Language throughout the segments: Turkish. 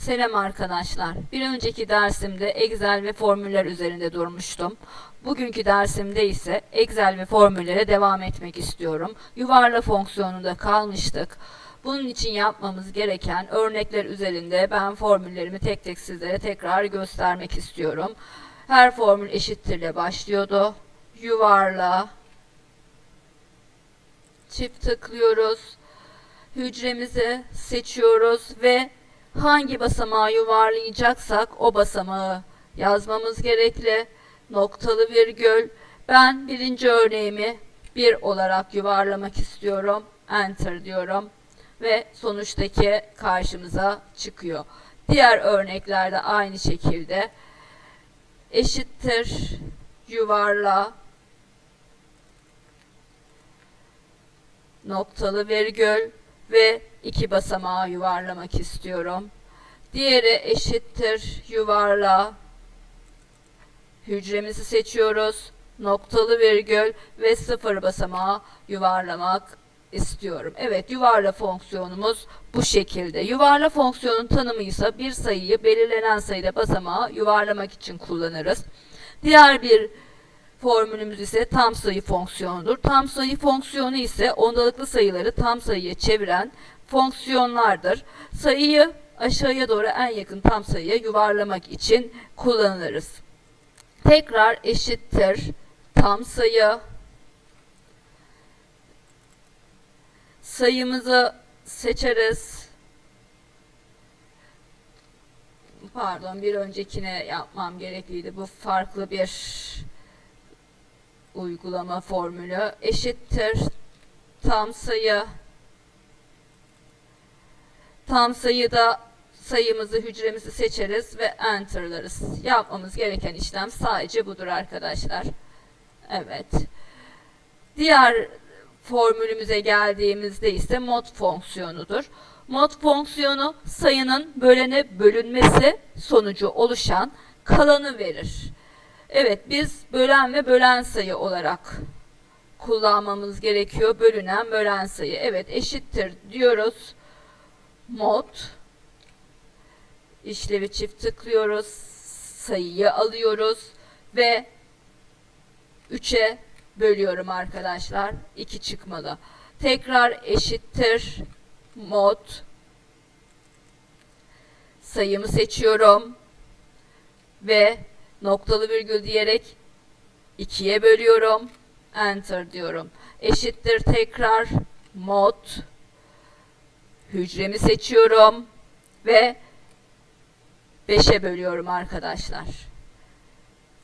Selam arkadaşlar. Bir önceki dersimde Excel ve formüller üzerinde durmuştum. Bugünkü dersimde ise Excel ve formüllere devam etmek istiyorum. Yuvarla fonksiyonunda kalmıştık. Bunun için yapmamız gereken örnekler üzerinde ben formüllerimi tek tek sizlere tekrar göstermek istiyorum. Her formül eşittirle başlıyordu. Yuvarla çift tıklıyoruz. Hücremizi seçiyoruz ve hangi basamağı yuvarlayacaksak o basamağı yazmamız gerekli. Noktalı virgül. Ben birinci örneğimi bir olarak yuvarlamak istiyorum. Enter diyorum ve sonuçtaki karşımıza çıkıyor. Diğer örneklerde aynı şekilde eşittir yuvarla noktalı virgül ve iki basamağı yuvarlamak istiyorum. Diğeri eşittir yuvarla hücremizi seçiyoruz. Noktalı virgül ve sıfır basamağı yuvarlamak istiyorum. Evet yuvarla fonksiyonumuz bu şekilde. Yuvarla fonksiyonun tanımı ise bir sayıyı belirlenen sayıda basamağı yuvarlamak için kullanırız. Diğer bir formülümüz ise tam sayı fonksiyonudur. Tam sayı fonksiyonu ise ondalıklı sayıları tam sayıya çeviren fonksiyonlardır. Sayıyı aşağıya doğru en yakın tam sayıya yuvarlamak için kullanırız. Tekrar eşittir tam sayı sayımızı seçeriz. Pardon bir öncekine yapmam gerekliydi. Bu farklı bir uygulama formülü eşittir tam sayı tam sayıda sayımızı hücremizi seçeriz ve enterlarız. Yapmamız gereken işlem sadece budur arkadaşlar. Evet. Diğer formülümüze geldiğimizde ise mod fonksiyonudur. Mod fonksiyonu sayının bölene bölünmesi sonucu oluşan kalanı verir. Evet biz bölen ve bölen sayı olarak kullanmamız gerekiyor. Bölünen bölen sayı. Evet eşittir diyoruz. Mod işlevi çift tıklıyoruz. Sayıyı alıyoruz ve 3'e bölüyorum arkadaşlar. 2 çıkmalı. Tekrar eşittir mod sayımı seçiyorum ve noktalı virgül diyerek 2'ye bölüyorum. Enter diyorum. Eşittir tekrar mod hücremi seçiyorum ve 5'e bölüyorum arkadaşlar.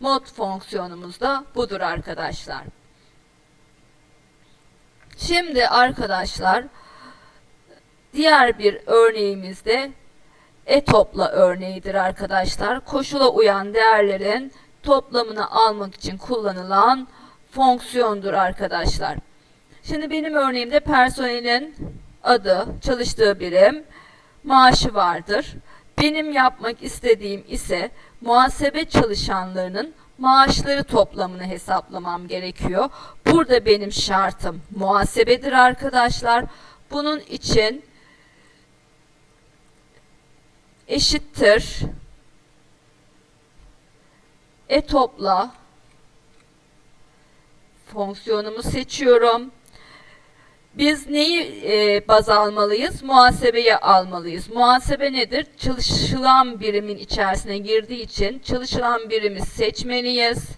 Mod fonksiyonumuz da budur arkadaşlar. Şimdi arkadaşlar diğer bir örneğimizde e-topla örneğidir arkadaşlar. Koşula uyan değerlerin toplamını almak için kullanılan fonksiyondur arkadaşlar. Şimdi benim örneğimde personelin adı, çalıştığı birim, maaşı vardır. Benim yapmak istediğim ise muhasebe çalışanlarının maaşları toplamını hesaplamam gerekiyor. Burada benim şartım muhasebedir arkadaşlar. Bunun için eşittir e topla fonksiyonumu seçiyorum. Biz neyi e, baz almalıyız? Muhasebeyi almalıyız. Muhasebe nedir? Çalışılan birimin içerisine girdiği için çalışılan birimi seçmeliyiz.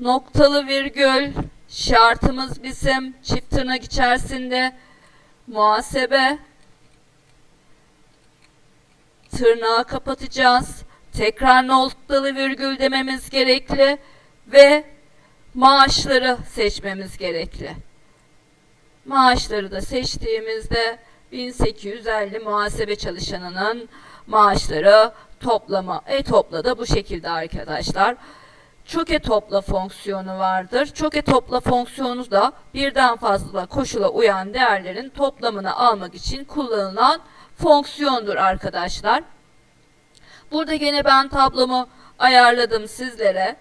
Noktalı virgül şartımız bizim çift tırnak içerisinde muhasebe tırnağı kapatacağız. Tekrar noktalı virgül dememiz gerekli ve maaşları seçmemiz gerekli. Maaşları da seçtiğimizde 1850 muhasebe çalışanının maaşları toplama e topla da bu şekilde arkadaşlar. Çoke topla fonksiyonu vardır. Çoke topla fonksiyonu da birden fazla koşula uyan değerlerin toplamını almak için kullanılan fonksiyondur arkadaşlar. Burada gene ben tablomu ayarladım sizlere.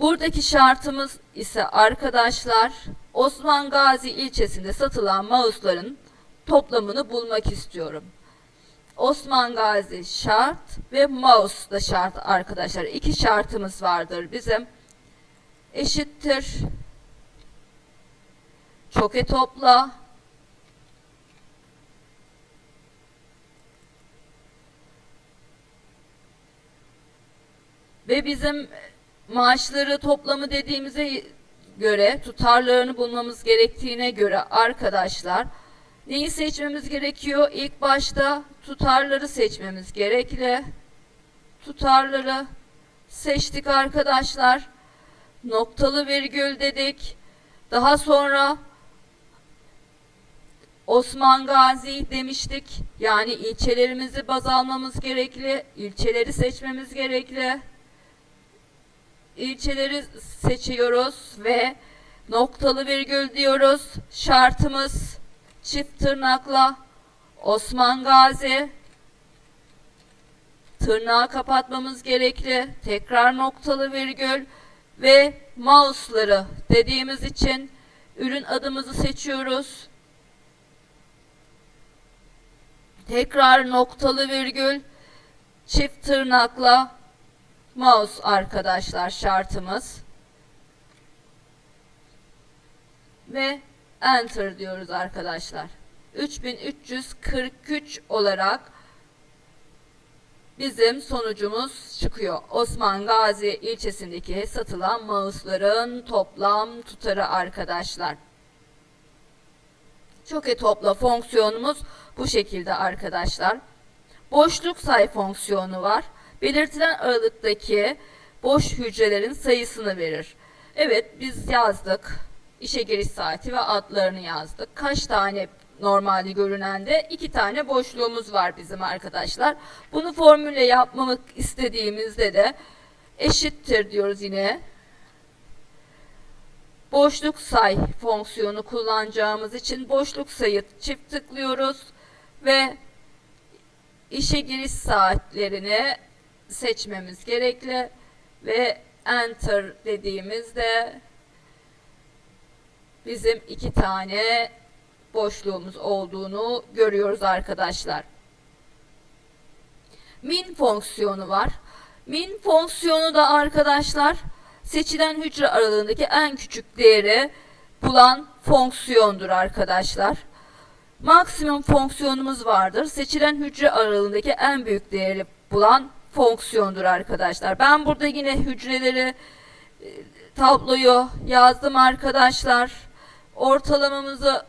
Buradaki şartımız ise arkadaşlar Osman Gazi ilçesinde satılan mouse'ların toplamını bulmak istiyorum. Osman Gazi şart ve mouse da şart arkadaşlar. İki şartımız vardır bizim. Eşittir. Çoke topla. Ve bizim maaşları toplamı dediğimize göre tutarlarını bulmamız gerektiğine göre arkadaşlar neyi seçmemiz gerekiyor? İlk başta tutarları seçmemiz gerekli. Tutarları seçtik arkadaşlar. Noktalı virgül dedik. Daha sonra Osman Gazi demiştik. Yani ilçelerimizi baz almamız gerekli. İlçeleri seçmemiz gerekli ilçeleri seçiyoruz ve noktalı virgül diyoruz. Şartımız çift tırnakla Osman Gazi tırnağı kapatmamız gerekli. Tekrar noktalı virgül ve mouse'ları dediğimiz için ürün adımızı seçiyoruz. Tekrar noktalı virgül çift tırnakla mouse arkadaşlar şartımız. Ve enter diyoruz arkadaşlar. 3343 olarak bizim sonucumuz çıkıyor. Osman Gazi ilçesindeki satılan mouse'ların toplam tutarı arkadaşlar. Çoke topla fonksiyonumuz bu şekilde arkadaşlar. Boşluk say fonksiyonu var belirtilen aralıktaki boş hücrelerin sayısını verir. Evet biz yazdık. İşe giriş saati ve adlarını yazdık. Kaç tane normalde görünende iki tane boşluğumuz var bizim arkadaşlar. Bunu formülle yapmamak istediğimizde de eşittir diyoruz yine. Boşluk say fonksiyonu kullanacağımız için boşluk sayı çift tıklıyoruz ve işe giriş saatlerini seçmemiz gerekli ve enter dediğimizde bizim iki tane boşluğumuz olduğunu görüyoruz arkadaşlar. Min fonksiyonu var. Min fonksiyonu da arkadaşlar seçilen hücre aralığındaki en küçük değeri bulan fonksiyondur arkadaşlar. Maksimum fonksiyonumuz vardır. Seçilen hücre aralığındaki en büyük değeri bulan fonksiyondur arkadaşlar. Ben burada yine hücreleri e, tabloyu yazdım arkadaşlar. Ortalamamızı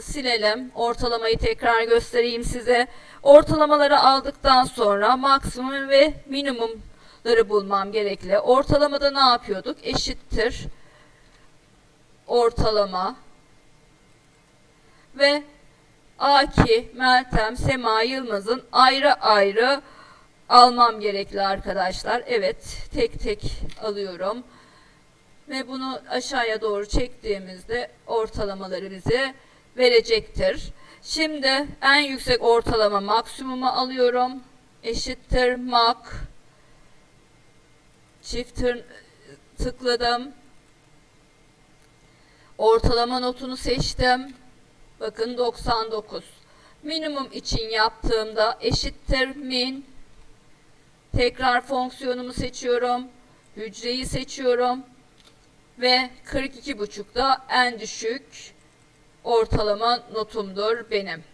silelim. Ortalamayı tekrar göstereyim size. Ortalamaları aldıktan sonra maksimum ve minimumları bulmam gerekli. Ortalamada ne yapıyorduk? Eşittir. Ortalama ve Aki, Meltem, Sema Yılmaz'ın ayrı ayrı almam gerekli arkadaşlar. Evet tek tek alıyorum. Ve bunu aşağıya doğru çektiğimizde ortalamaları bize verecektir. Şimdi en yüksek ortalama maksimumu alıyorum. Eşittir mak. Çift tıkladım. Ortalama notunu seçtim. Bakın 99. Minimum için yaptığımda eşittir min Tekrar fonksiyonumu seçiyorum. Hücreyi seçiyorum. Ve 42,5 da en düşük ortalama notumdur benim.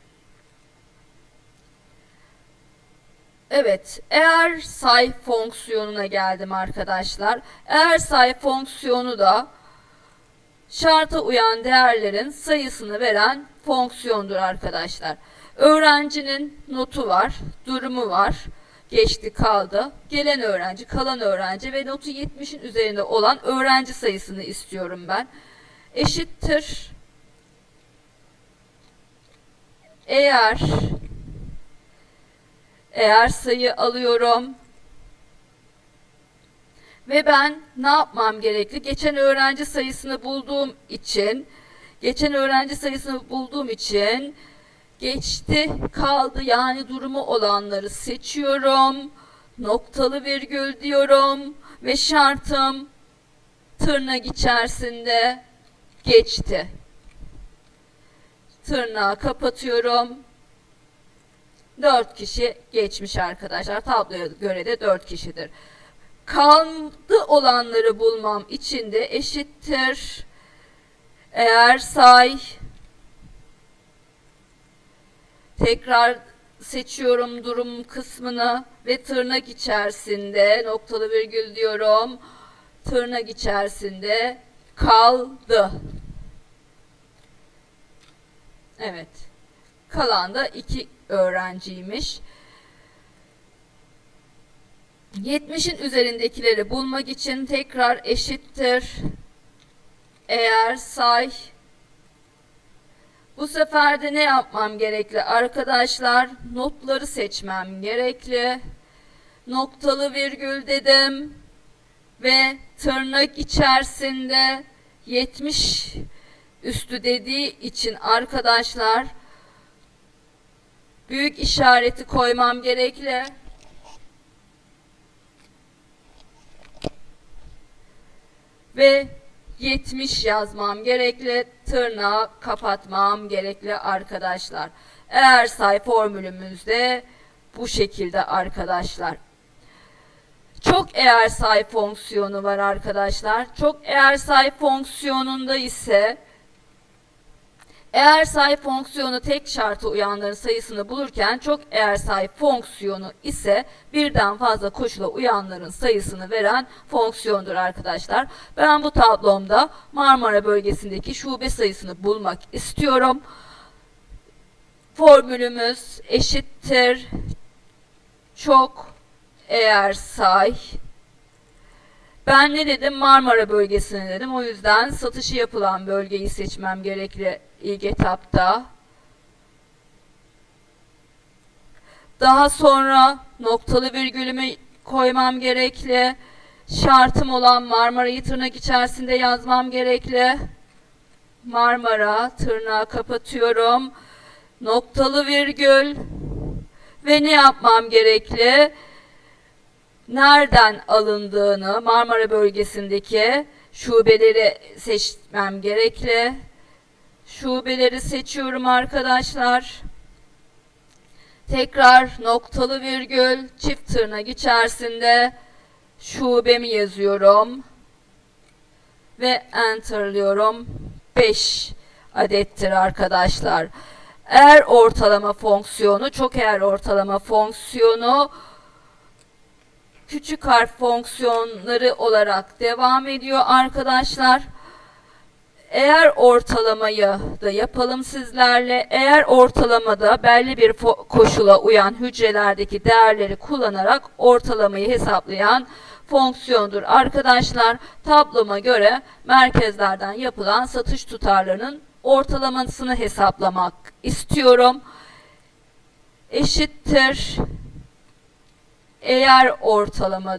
Evet, eğer say fonksiyonuna geldim arkadaşlar. Eğer say fonksiyonu da şarta uyan değerlerin sayısını veren fonksiyondur arkadaşlar. Öğrencinin notu var, durumu var geçti kaldı. Gelen öğrenci, kalan öğrenci ve notu 70'in üzerinde olan öğrenci sayısını istiyorum ben. Eşittir. Eğer eğer sayı alıyorum ve ben ne yapmam gerekli? Geçen öğrenci sayısını bulduğum için geçen öğrenci sayısını bulduğum için geçti kaldı yani durumu olanları seçiyorum. Noktalı virgül diyorum ve şartım tırnak içerisinde geçti. Tırnağı kapatıyorum. 4 kişi geçmiş arkadaşlar. Tabloya göre de 4 kişidir. Kaldı olanları bulmam için de eşittir. Eğer say tekrar seçiyorum durum kısmını ve tırnak içerisinde noktalı virgül diyorum. Tırnak içerisinde kaldı. Evet. Kalan da iki öğrenciymiş. 70'in üzerindekileri bulmak için tekrar eşittir. Eğer say bu sefer de ne yapmam gerekli arkadaşlar? Notları seçmem gerekli. Noktalı virgül dedim ve tırnak içerisinde 70 üstü dediği için arkadaşlar büyük işareti koymam gerekli. Ve 70 yazmam gerekli. Tırnağı kapatmam gerekli arkadaşlar. Eğer say formülümüzde bu şekilde arkadaşlar. Çok eğer say fonksiyonu var arkadaşlar. Çok eğer say fonksiyonunda ise eğer say fonksiyonu tek şartı uyanların sayısını bulurken çok eğer say fonksiyonu ise birden fazla koşula uyanların sayısını veren fonksiyondur arkadaşlar. Ben bu tablomda Marmara bölgesindeki şube sayısını bulmak istiyorum. Formülümüz eşittir çok eğer say ben ne dedim? Marmara bölgesine dedim. O yüzden satışı yapılan bölgeyi seçmem gerekli ilk etapta. Daha sonra noktalı virgülümü koymam gerekli. Şartım olan Marmara'yı tırnak içerisinde yazmam gerekli. Marmara tırnağı kapatıyorum. Noktalı virgül ve ne yapmam gerekli? nereden alındığını Marmara bölgesindeki şubeleri seçmem gerekli. Şubeleri seçiyorum arkadaşlar. Tekrar noktalı virgül çift tırnak içerisinde şubemi yazıyorum. Ve enterlıyorum. 5 adettir arkadaşlar. Eğer ortalama fonksiyonu, çok eğer ortalama fonksiyonu küçük harf fonksiyonları olarak devam ediyor arkadaşlar. Eğer ortalamayı da yapalım sizlerle. Eğer ortalamada belli bir koşula uyan hücrelerdeki değerleri kullanarak ortalamayı hesaplayan fonksiyondur. Arkadaşlar tabloma göre merkezlerden yapılan satış tutarlarının ortalamasını hesaplamak istiyorum. Eşittir eğer ortalama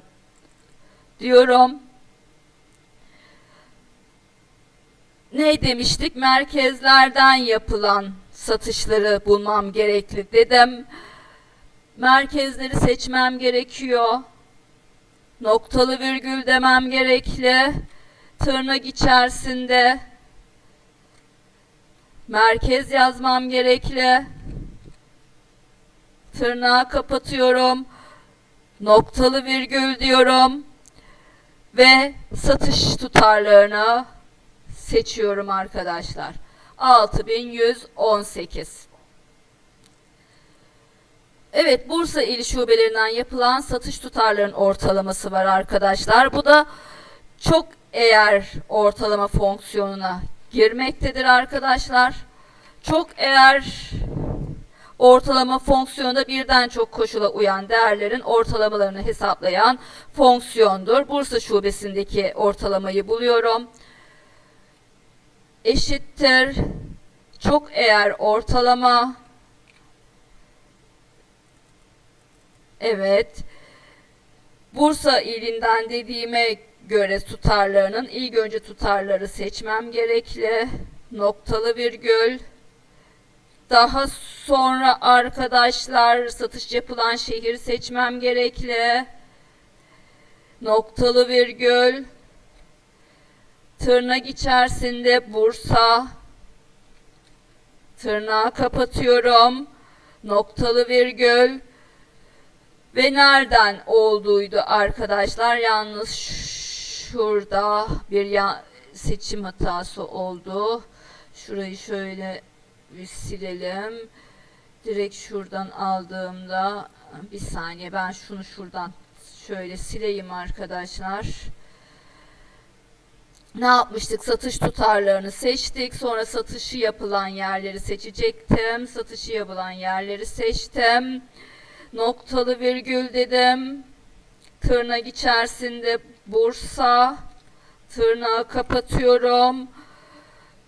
diyorum. Ne demiştik? Merkezlerden yapılan satışları bulmam gerekli dedim. Merkezleri seçmem gerekiyor. Noktalı virgül demem gerekli. Tırnak içerisinde merkez yazmam gerekli. Tırnağı kapatıyorum noktalı virgül diyorum ve satış tutarlarını seçiyorum arkadaşlar. 6118 Evet Bursa ili şubelerinden yapılan satış tutarlarının ortalaması var arkadaşlar. Bu da çok eğer ortalama fonksiyonuna girmektedir arkadaşlar. Çok eğer ortalama fonksiyonda birden çok koşula uyan değerlerin ortalamalarını hesaplayan fonksiyondur. Bursa şubesindeki ortalamayı buluyorum. Eşittir çok eğer ortalama Evet. Bursa ilinden dediğime göre tutarlarının ilk önce tutarları seçmem gerekli. Noktalı virgül daha sonra arkadaşlar satış yapılan şehir seçmem gerekli. Noktalı virgül. Tırnak içerisinde Bursa. Tırnağı kapatıyorum. noktalı virgül ve nereden olduğuydu arkadaşlar. Yalnız şurada bir ya- seçim hatası oldu. Şurayı şöyle bir silelim. Direkt şuradan aldığımda bir saniye ben şunu şuradan şöyle sileyim arkadaşlar. Ne yapmıştık? Satış tutarlarını seçtik. Sonra satışı yapılan yerleri seçecektim. Satışı yapılan yerleri seçtim. Noktalı virgül dedim. Tırnak içerisinde Bursa. Tırnağı kapatıyorum.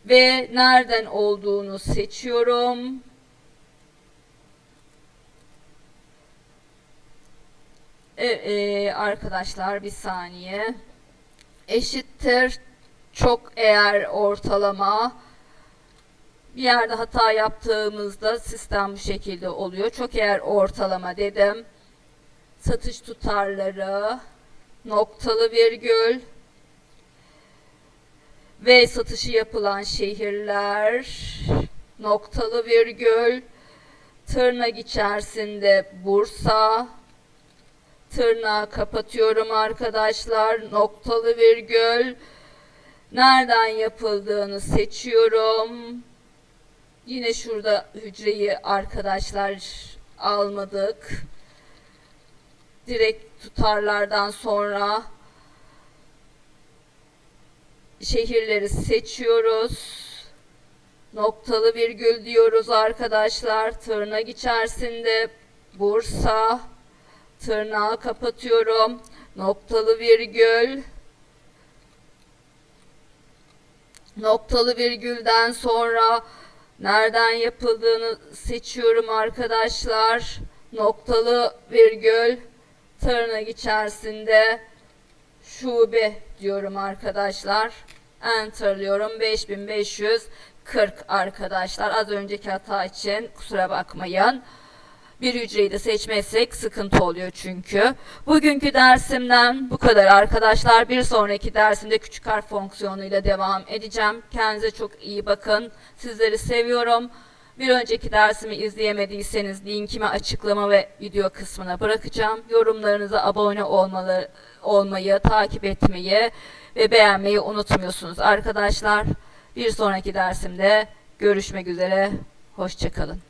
Ve nereden olduğunu seçiyorum. E, e, arkadaşlar bir saniye. Eşittir çok eğer ortalama bir yerde hata yaptığımızda sistem bu şekilde oluyor. Çok eğer ortalama dedim. Satış tutarları noktalı virgül ve satışı yapılan şehirler noktalı virgül tırnak içerisinde Bursa tırnağı kapatıyorum arkadaşlar noktalı virgül nereden yapıldığını seçiyorum yine şurada hücreyi arkadaşlar almadık direkt tutarlardan sonra şehirleri seçiyoruz. Noktalı virgül diyoruz arkadaşlar. Tırnak içerisinde Bursa. Tırnağı kapatıyorum. Noktalı virgül. Noktalı virgülden sonra nereden yapıldığını seçiyorum arkadaşlar. Noktalı virgül tırnak içerisinde şube diyorum arkadaşlar. Enter'lıyorum. 5540 arkadaşlar. Az önceki hata için kusura bakmayın. Bir hücreyi de seçmezsek sıkıntı oluyor çünkü. Bugünkü dersimden bu kadar arkadaşlar. Bir sonraki dersimde küçük harf fonksiyonuyla devam edeceğim. Kendinize çok iyi bakın. Sizleri seviyorum. Bir önceki dersimi izleyemediyseniz linkimi açıklama ve video kısmına bırakacağım. Yorumlarınıza abone olmalı, olmayı, takip etmeyi ve beğenmeyi unutmuyorsunuz arkadaşlar. Bir sonraki dersimde görüşmek üzere. Hoşçakalın.